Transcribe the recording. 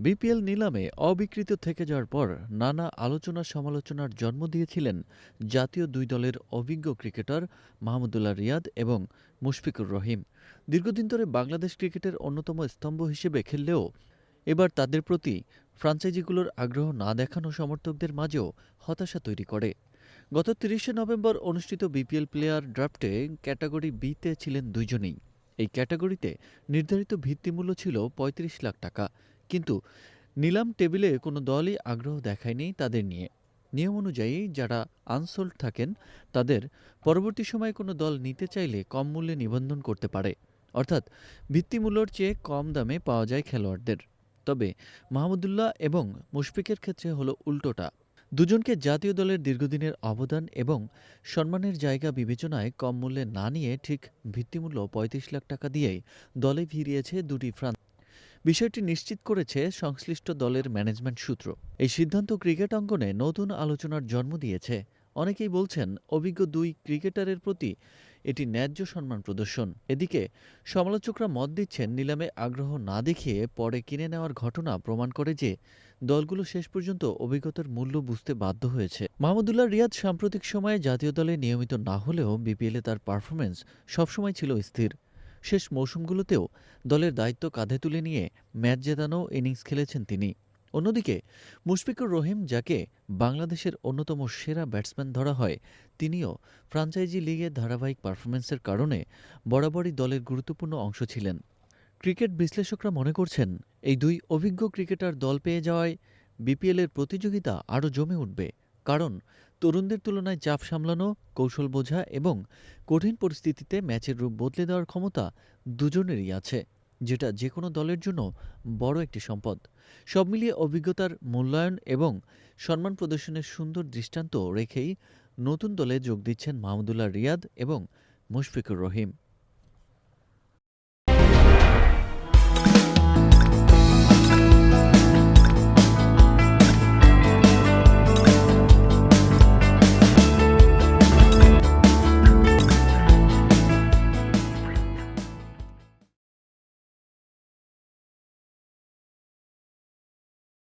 BPL নিলামে অবিকৃত থেকে যাওয়ার পর নানা আলোচনা সমালোচনার জন্ম দিয়েছিলেন জাতীয় দুই দলের অভিজ্ঞ ক্রিকেটার মাহমুদুল্লাহ রিয়াদ এবং মুশফিকুর রহিম। দীর্ঘদিন ধরে বাংলাদেশ ক্রিকেটের অন্যতম স্তম্ভ হিসেবে খেললেও এবার তাদের প্রতি ফ্রাঞ্চাইজিগুলোর আগ্রহ না দেখানো সমর্থকদের মাঝেও হতাশা তৈরি করে। গত তিরিশে নভেম্বর অনুষ্ঠিত বিপিএল প্লেয়ার ড্রাফটে ক্যাটাগরি বিতে ছিলেন দুইজনেই। এই ক্যাটাগরিতে নির্ধারিত ভিত্তিমূল্য ছিল ৩৫ লাখ টাকা। কিন্তু নিলাম টেবিলে কোনো দলই আগ্রহ দেখায়নি তাদের নিয়ে। নিয়ম অনুযায়ী যারা আনসোল্ড থাকেন, তাদের পরবর্তী সময়ে কোনো দল নিতে চাইলে কম মূল্যে নিবন্ধন করতে পারে। অর্থাৎ ভিত্তিমূল্যর চেয়ে কম দামে পাওয়া যায় খেলোয়াড়দের। তবে মাহমুদুল্লাহ এবং মুশফিকের ক্ষেত্রে হলো উল্টোটা। দুজনকে জাতীয় দলের দীর্ঘদিনের অবদান এবং সম্মানের জায়গা বিবেচনায় কম মূল্যে না নিয়ে ঠিক ভিত্তিমূল্য পঁয়ত্রিশ লাখ টাকা দিয়েই দলে ফিরিয়েছে দুটি ফ্রান্স। বিষয়টি নিশ্চিত করেছে সংশ্লিষ্ট দলের ম্যানেজমেন্ট সূত্র। এই সিদ্ধান্ত ক্রিকেট অঙ্গনে নতুন আলোচনার জন্ম দিয়েছে। অনেকেই বলছেন, অভিজ্ঞ দুই ক্রিকেটারের প্রতি এটি ন্যায্য সম্মান প্রদর্শন। এদিকে, সমালোচকরা মত দিচ্ছেন, নিলামে আগ্রহ না দেখিয়ে পরে কিনে নেওয়ার ঘটনা প্রমাণ করে যে দলগুলো শেষ পর্যন্ত অভিজ্ঞতার মূল্য বুঝতে বাধ্য হয়েছে। মাহমুদুল্লাহ রিয়াদ সাম্প্রতিক সময়ে জাতীয় দলে নিয়মিত না হলেও বিপিএলে তার পারফরমেন্স সবসময় ছিল স্থির। শেষ মৌসুমগুলোতেও দলের দায়িত্ব কাঁধে তুলে নিয়ে ম্যাচ জেতানো ইনিংস খেলেছেন তিনি। অন্যদিকে, মুশফিকুর রহিম, যাকে বাংলাদেশের অন্যতম সেরা ব্যাটসম্যান ধরা হয়, তিনিও ফ্রাঞ্চাইজি লিগে ধারাবাহিক পারফরমেন্সের কারণে বরাবরই দলের গুরুত্বপূর্ণ অংশ ছিলেন। ক্রিকেট বিশ্লেষকরা মনে করছেন, এই দুই অভিজ্ঞ ক্রিকেটার দল পেয়ে যাওয়ায় বিপিএলের প্রতিযোগিতা আরও জমে উঠবে। কারণ তরুণদের তুলনায় চাপ সামলানো, কৌশল বোঝা এবং কঠিন পরিস্থিতিতে ম্যাচের রূপ বদলে দেওয়ার ক্ষমতা দুজনেরই আছে, যেটা যে কোনো দলের জন্য বড় একটি সম্পদ। সব মিলিয়ে অভিজ্ঞতার মূল্যায়ন এবং সম্মান প্রদর্শনের সুন্দর দৃষ্টান্ত রেখেই নতুন দলে যোগ দিচ্ছেন মাহমুদুল্লাহ রিয়াদ এবং মুশফিকুর রহিম।